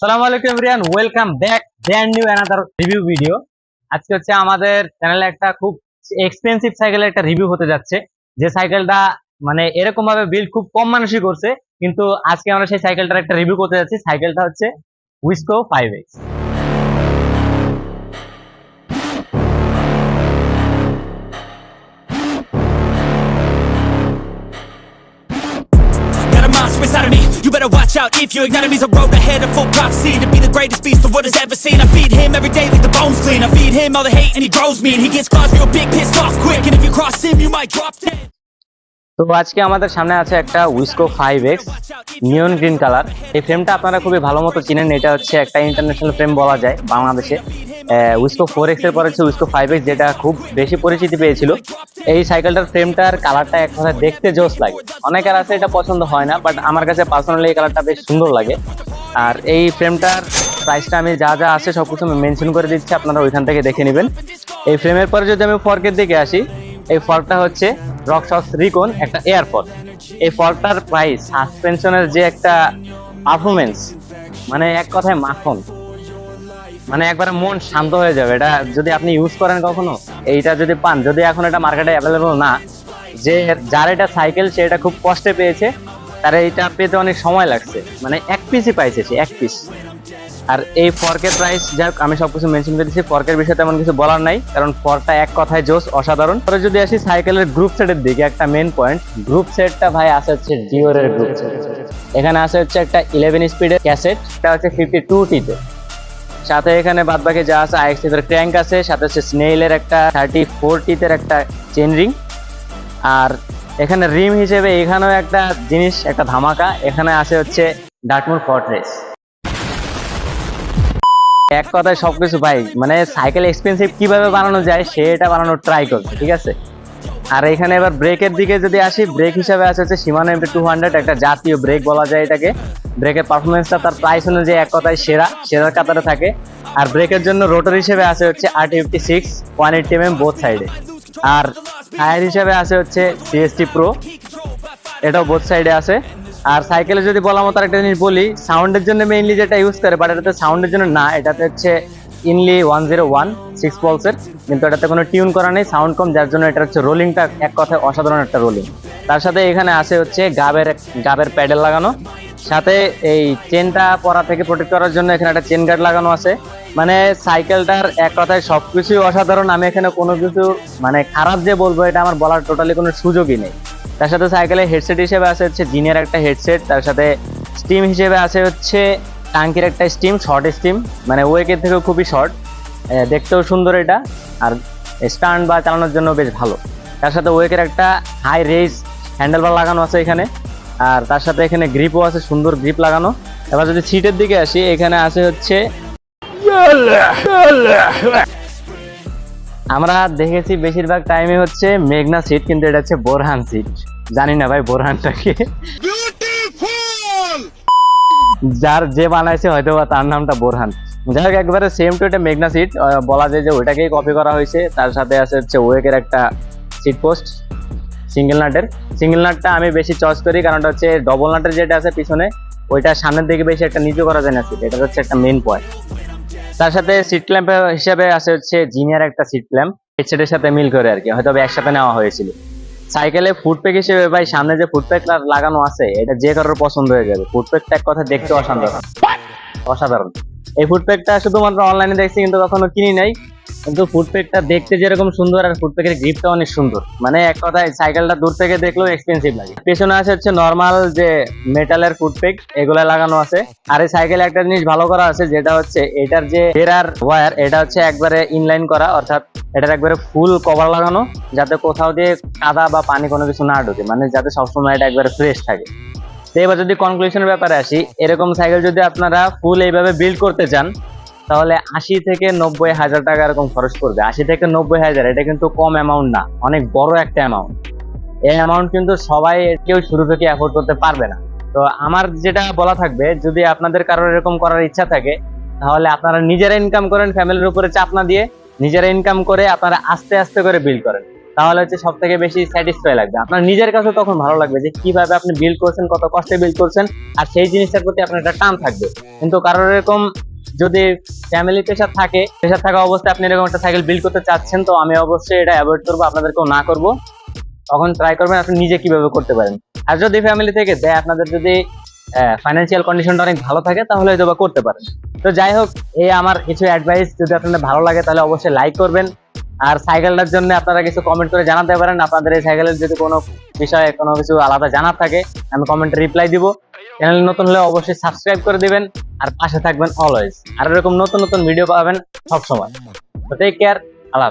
সালাম আলাইকুম everyone welcome back brand new another review video. আজকে হচ্ছে আমাদের চ্যানেলে একটা খুব এক্সপেন্সিভ সাইকেলের একটা রিভিউ হতে যাচ্ছে। যে সাইকেলটা মানে এরকম ভাবে বিল্ড খুব কম মানুষই করছে, কিন্তু আজকে আমরা সেই সাইকেলটার একটা রিভিউ করতে যাচ্ছি। সাইকেলটা হচ্ছে উইসকো five X out if you ignite me's a road ahead of full prophecy to be the greatest beast the world has ever seen. I feed him every day like the bones clean. I feed him all the hate and he grows me and he gets claws real big, pissed off quick. And if you cross him, you might drop dead. তো আজকে আমাদের সামনে আছে একটা উইসকো five X neon green colour এই ফ্রেমটা আপনারা খুবই ভালো মতো চিনেন। এটা হচ্ছে একটা ইন্টারন্যাশনাল ফ্রেম বলা যায় বাংলাদেশে। উইসকো ফোর এক্সের পরে হচ্ছে উইসকো ফাইভ এক্স যেটা খুব বেশি পরিচিতি পেয়েছিল। এই সাইকেলটার ফ্রেমটার কালারটা এক কথায় দেখতে জোস লাগে। অনেকের আছে এটা পছন্দ হয় না বাট আমার কাছে পার্সোনালি এই কালারটা বেশ সুন্দর লাগে। আর এই ফ্রেমটার প্রাইসটা আমি যা যা আছে সব কিছু আমি মেনশন করে দিচ্ছি, আপনারা ওইখান থেকে দেখে নেবেন। এই ফ্রেমের পরে যদি আমি ফর্কের দিকে আসি এই ফলটা হচ্ছে রকশক্স রিকন একটা এয়ার ফর্ক এই ফলটার প্রাইস সাসপেনশনের যে একটা পারফরমেন্স মানে এক কথায় মাখন। মানে একবারে মন শান্ত হয়ে যাবে। এটা যদি আপনি ইউজ করেন কখনো, এইটা যদি পান, যদি এখন এটা মার্কেটে অ্যাভেলেবল না, যে যার এটা সাইকেল সে এটা খুব কষ্টে পেয়েছে, তার এইটা পেতে অনেক সময় লাগছে। মানে এক পিসই পাইছে সে এক পিস আর এই ফর্কের প্রাইস যাই আমি সবকিছু মেনশন করে দিচ্ছি ফর্কের বিষয়ে তেমন কিছু বলার নাই, কারণ ফর্কটা এক কথায় জোস অসাধারণ। পরে যদি আসি সাইকেলের গ্রুপ সেটের দিকে, একটা মেন পয়েন্ট গ্রুপ সেটটা ভাই আছে হচ্ছে ডিওরের গ্রুপ সেট এখানে আছে হচ্ছে একটা ইলেভেন স্পিডের ক্যাসেট এটা হচ্ছে ফিফটি টু টিতে সাথে এখানে বাদ বাকি যা আছে আইএক্স এর ক্র্যাঙ্ক আছে, সাথে হচ্ছে স্নেইলের একটা থার্টি ফোর টিতের একটা চেন রিং আর এখানে রিম হিসেবে এখানেও একটা জিনিস, একটা ধামাকা। এখানে আছে হচ্ছে ডাটমুর ফর্ট্রেস এক কথায় সবকিছু ভাই মানে সাইকেল এক্সপেন্সিভ কীভাবে বানানো যায় সেটা বানানোর ট্রাই করছে ঠিক আছে? আর এখানে এবার ব্রেকের দিকে যদি আসি ব্রেক হিসাবে আছে হচ্ছে সীমানো এমপি টু হান্ড্রেড একটা জাতীয় ব্রেক বলা যায় এটাকে। ব্রেকের পারফরমেন্সটা তার প্রাইস অনুযায়ী এক কথায় সেরা, সেরার কাতারে থাকে। আর ব্রেকের জন্য রোটর হিসেবে আছে হচ্ছে আর fifty six one eighty M both সাইডে আর টায়ার হিসাবে আছে হচ্ছে সিএসটি প্রো এটাও বোথ সাইডে আছে। আর সাইকেলে যদি বলা মতো একটা জিনিস বলি, সাউন্ডের জন্য মেইনলি যেটা ইউজ করে বাট এটাতে সাউন্ডের জন্য না, এটাতে হচ্ছে ইনলি ওয়ান জিরো ওয়ান সিক্স পলসের কিন্তু এটাতে কোনো টিউন করা নেই সাউন্ড কম, যার জন্য এটা হচ্ছে রোলিংটা এক কথায় অসাধারণ একটা রোলিং তার সাথে এখানে আছে হচ্ছে গাবের গাবের প্যাডেল লাগানো, সাথে এই চেনটা পরা থেকে প্রোটেক্ট করার জন্য এখানে একটা চেন গার্ড লাগানো আছে। মানে সাইকেলটার এক কথায় সবকিছুই অসাধারণ, আমি এখানে কোনো কিছু মানে খারাপ যে বলব, এটা আমার বলার টোটালি কোনো সুযোগই নেই। তার সাথে সাইকেলের হেডসেট হিসেবে আছে হচ্ছে জিনের একটা হেডসেট তার সাথে স্টিম হিসেবে আছে হচ্ছে টাঙ্কির একটা স্টিম শর্ট স্টিম মানে ওয়েকের থেকেও খুবই শর্ট দেখতেও সুন্দর এটা, আর স্ট্যান্ড বা চালানোর জন্য বেশ ভালো। তার সাথে ওয়েকের একটা হাই রেস হ্যান্ডেলবার লাগানো আছে এখানে, আর তার সাথে এখানে গ্রিপও আছে, সুন্দর গ্রিপ লাগানো। এবার যদি সিটের দিকে আসি, এখানে আছে হচ্ছে আমরা দেখেছি বেশিরভাগ টাইমে হচ্ছে মেঘনা সিট কিন্তু এটা হচ্ছে বোরহান সিট জানি না ভাই বোরহানটাকে যার যে বানাইছে হয়তো বা তার নামটা বোরহান। যাই হোক একবারে সেম টু এটা মেঘনা সিট বলা যায় যে ওইটাকেই কপি করা হয়েছে। তার সাথে আছে হচ্ছে ওয়েকের একটা সিট পোস্ট সিঙ্গেল নাটের সিঙ্গেল নাটটা আমি বেশি চয়েস করি কারণটা হচ্ছে ডবল নাটের যেটা আছে পিছনে ওইটা সামনের দিকে বেশি একটা নিচু করা যায় না সিট এটা হচ্ছে একটা মেন পয়েন্ট তার সাথে সিট ক্ল্যাম্প হিসেবে আছে হচ্ছে জিনিয়ার একটা সিট ক্ল্যাম্প হেডসেটের সাথে মিল করে আর কি হয়তো একসাথে নেওয়া হয়েছিল। সাইকেলে ফুটপ্যাক হিসেবে ভাই সামনে যে ফুটপ্যাক লাগানো আছে এটা যে কারোর পছন্দ হয়ে যাবে। ফুটপ্যাকটা এক কথা দেখতে অসাধারণ। অসাধারণ। এই ফুটপ্যাকটা শুধুমাত্র অনলাইনে দেখছি কিন্তু কখনো কিনি নাই। কিন্তু ফুটপ্যাকটা দেখতে যেরকম সুন্দর আর ফুটপ্যাকের গ্রিপটা অনেক সুন্দর। মানে এক কথায় সাইকেলটা দূর থেকে দেখলেও এক্সপেন্সিভ লাগে। পেছনে আছে হচ্ছে নর্মাল যে মেটালের ফুটপ্যাক এগুলা লাগানো আছে। আর এই সাইকেলে একটা জিনিস ভালো করা আছে, যেটা হচ্ছে এটার যে বেরার ওয়্যার এটা হচ্ছে একবারে ইনলাইন করা, অর্থাৎ এটার একবারে ফুল কভার লাগানো, যাতে কোথাও দিয়ে কাদা বা পানি কোনো কিছু না ঢোকে মানে যাতে সবসময় এটা একবারে ফ্রেশ থাকে। তো এবার যদি কনক্লুশনের ব্যাপারে আসি, এরকম সাইকেল যদি আপনারা ফুল এইভাবে বিল্ড করতে চান তাহলে আশি থেকে নব্বই হাজার টাকা এরকম খরচ করবে আশি থেকে নব্বই হাজার, এটা কিন্তু কম অ্যামাউন্ট না, অনেক বড় একটা অ্যামাউন্ট এই অ্যামাউন্ট কিন্তু সবাই কেউ শুরু থেকে অ্যাফোর্ড করতে পারবে না। তো আমার যেটা বলা থাকবে, যদি আপনাদের কারোর এরকম করার ইচ্ছা থাকে, তাহলে আপনারা নিজেরা ইনকাম করেন ফ্যামিলির উপরে চাপ না দিয়ে নিজেরা ইনকাম করে আপনারা আস্তে আস্তে করে বিল করেন। তাহলে হচ্ছে সব থেকে বেশি স্যাটিসফাই লাগবে। আপনার নিজের কাছে তখন ভালো লাগবে যে কীভাবে আপনি বিল করছেন, কত কষ্টে বিল করছেন, আর সেই জিনিসটার প্রতি আপনার একটা টান থাকবে। কিন্তু কারোর এরকম যদি ফ্যামিলি প্রেশার থাকে প্রেশার থাকা অবস্থায় আপনি এরকম একটা সাইকেল বিল্ড করতে চাচ্ছেন, তো আমি অবশ্যই এটা অ্যাভয়েড করব, আপনাদেরকেও না করব। তখন ট্রাই করবেন আপনি নিজে কীভাবে করতে পারেন। আর যদি ফ্যামিলি থেকে দেয়, আপনাদের যদি ফাইন্যান্সিয়াল কন্ডিশনটা অনেক ভালো থাকে, তাহলে হয়তো বা করতে পারেন। তো যাই হোক এই আমার কিছু অ্যাডভাইস যদি আপনাদের ভালো লাগে, তাহলে অবশ্যই লাইক করবেন। আর সাইকেলটার জন্য আপনারা কিছু কমেন্ট করে জানাতে পারেন। আপনাদের এই সাইকেলের যদি কোনো বিষয়ে কোনো কিছু আলাদা জানার থাকে, আমি কমেন্টে রিপ্লাই দিব। চ্যানেল নতুন হলে অবশ্যই সাবস্ক্রাইব করে দিবেন, আর পাশে থাকবেন অলওয়েজ আর এরকম নতুন নতুন ভিডিও পাবেন সবসময় তো টেক কেয়ার আল্লাহ।